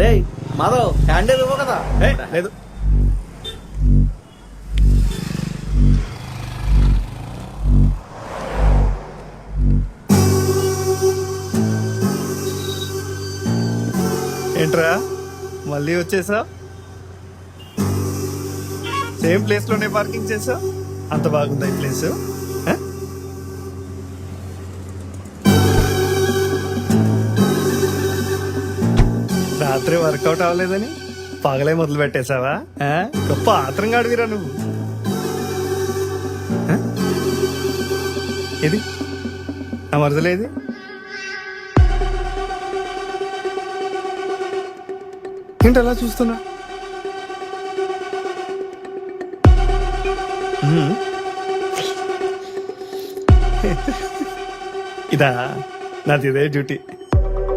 రే Madhav handle ఇవ్వ కదా. లేదు. ఏంట్రా? మళ్ళీ వచ్చేసా సేమ్ ప్లేస్లోనే పార్కింగ్ చేసా అంత బాగుందా ఈ ప్లేస్ రాత్రి వర్కౌట్ అవ్వలేదని పగలే మొదలు పెట్టేశావా? గొప్ప ఆత్రం కాడివిరా నువ్వు? ఇది నా మరదలేది ఏంటి అలా చూస్తున్నా. ఇదా నాది ఇదే డ్యూటీ